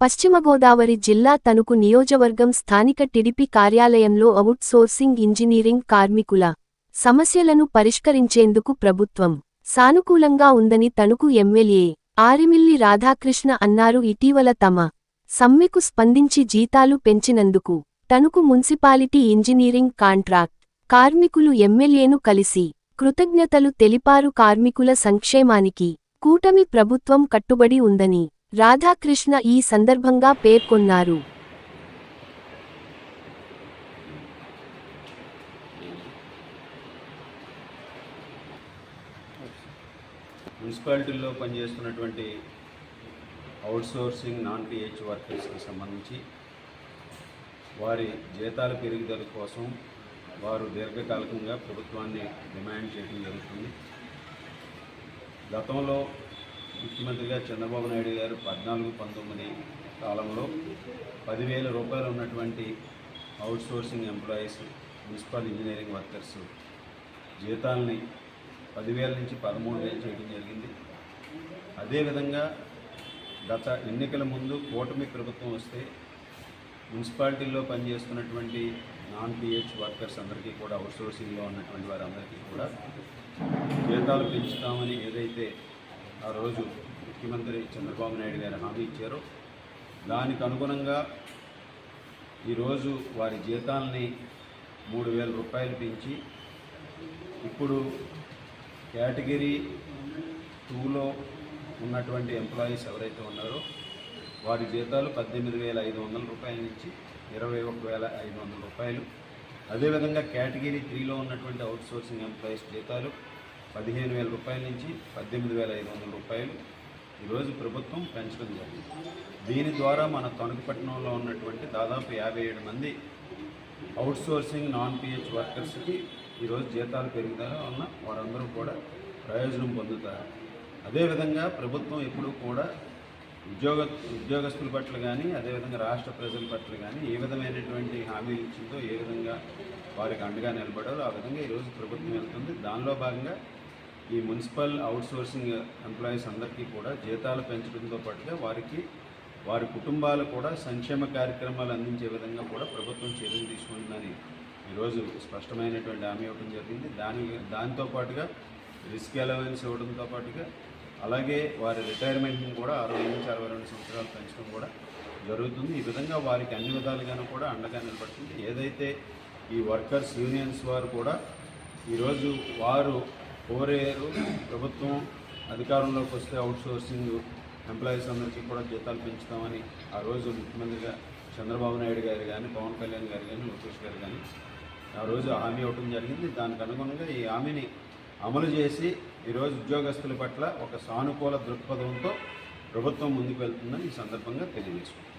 పశ్చిమ గోదావరి జిల్లా తణుకు నియోజవర్గం స్థానిక టిడిపి కార్యాలయంలో అవుట్ సోర్సింగ్ ఇంజనీరింగ్ కార్మికుల సమస్యలను పరిష్కరించేందుకు ప్రభుత్వం సానుకూలంగా ఉందని తణుకు ఎమ్మెల్యే ఆరిమిల్లి రాధాకృష్ణ అన్నారు. ఇటీవల తమ సమ్మెకు స్పందించి జీతాలు పెంచినందుకు తణుకు మున్సిపాలిటీ ఇంజనీరింగ్ కాంట్రాక్ట్ కార్మికులు ఎమ్మెల్యేను కలిసి కృతజ్ఞతలు తెలిపారు. కార్మికుల సంక్షేమానికి కూటమి ప్రభుత్వం కట్టుబడి ఉందని రాధాకృష్ణ ఈ సందర్భంగా పేర్కొన్నారు మున్సిపాలిటీల్లో పనిచేస్తున్నటువంటి అవుట్సోర్సింగ్ నాన్ పిహెచ్ వర్కర్స్కి సంబంధించి వారి జీతాల పెరుగుదల కోసం వారు దీర్ఘకాలికంగా ప్రభుత్వాన్ని డిమాండ్ చేయడం జరుగుతుంది. గతంలో ముఖ్యమంత్రిగా చంద్రబాబు నాయుడు గారు పద్నాలుగు పంతొమ్మిది కాలంలో పదివేల రూపాయలు ఉన్నటువంటి outsourcing employees municipal engineering workers జీతాలని పదివేల నుంచి పదమూడు వేలు చేయడం జరిగింది. అదేవిధంగా గత ఎన్నికల ముందు కూటమి ప్రభుత్వం వస్తే మున్సిపాలిటీల్లో పనిచేస్తున్నటువంటి నాన్ పిహెచ్ వర్కర్స్ అందరికీ కూడా అవుట్సోర్సింగ్లో ఉన్నటువంటి వారందరికీ కూడా జీతాలు పెంచుతామని ఏదైతే ఆ రోజు ముఖ్యమంత్రి చంద్రబాబు నాయుడు గారు హామీ ఇచ్చారు. దానికి అనుగుణంగా ఈరోజు వారి జీతాలని మూడు వేల రూపాయలు పెంచి ఇప్పుడు కేటగిరీ టూలో ఉన్నటువంటి ఎంప్లాయీస్ ఎవరైతే ఉన్నారో వారి జీతాలు పద్దెనిమిది వేల ఐదు వందల రూపాయల నుంచి ఇరవై ఒక వేల ఐదు వందల రూపాయలు. అదేవిధంగా కేటగిరీ త్రీలో ఉన్నటువంటి అవుట్సోర్సింగ్ ఎంప్లాయీస్ జీతాలు పదిహేను వేల రూపాయల నుంచి పద్దెనిమిది వేల ఐదు వందల రూపాయలు ఈరోజు ప్రభుత్వం పెంచడం జరిగింది. దీని ద్వారా మన తణుకుపట్నంలో ఉన్నటువంటి దాదాపు యాభై ఏడు మంది అవుట్సోర్సింగ్ నాన్ పిహెచ్ వర్కర్స్కి ఈరోజు జీతాలు పెరుగుదల ఉన్న వారందరూ కూడా ప్రయోజనం పొందుతారు. అదేవిధంగా ప్రభుత్వం ఎప్పుడూ కూడా ఉద్యోగ ఉద్యోగస్తుల పట్ల కానీ అదేవిధంగా రాష్ట్ర ప్రజల పట్ల కానీ ఏ విధమైనటువంటి హామీలు ఇచ్చిందో ఏ విధంగా వారికి అండగా నిలబడాలో ఆ విధంగా ఈరోజు ప్రభుత్వం వెళ్తుంది. దానిలో భాగంగా ఈ మున్సిపల్ అవుట్సోర్సింగ్ ఎంప్లాయీస్ అందరికీ కూడా జీతాలు పెంచడంతో పాటుగా వారికి వారి కుటుంబాలు కూడా సంక్షేమ కార్యక్రమాలు అందించే విధంగా కూడా ప్రభుత్వం చర్యలు తీసుకుంటుందని ఈరోజు స్పష్టమైనటువంటి హామీ ఇవ్వడం జరిగింది. దాని దానితో పాటుగా రిస్క్ అలవెన్స్ ఇవ్వడంతో పాటుగా అలాగే వారి రిటైర్మెంట్ని కూడా అరవై నుంచి అరవై రెండు సంవత్సరాలు పెంచడం కూడా జరుగుతుంది. ఈ విధంగా వారికి అన్ని విధాలుగాను కూడా అండగా నిలబడుతుంది. ఏదైతే ఈ వర్కర్స్ యూనియన్స్ వారు కూడా ఈరోజు వారు కోరేరు ప్రభుత్వం అధికారంలోకి వస్తే అవుట్సోర్సింగ్ ఎంప్లాయీస్ అందరికీ కూడా జీతాలు పెంచుతామని ఆ రోజు ముఖ్యమంత్రిగా చంద్రబాబు నాయుడు గారు కానీ పవన్ కళ్యాణ్ గారు కానీ లోకేష్ గారు కానీ ఆ రోజు హామీ ఇవ్వటం జరిగింది. దానికి అనుగుణంగా ఈ హామీని అమలు చేసి ఈరోజు ఉద్యోగస్తుల పట్ల ఒక సానుకూల దృక్పథంతో ప్రభుత్వం ముందుకు వెళ్తుందని ఈ సందర్భంగా తెలియజేసుకుంటాం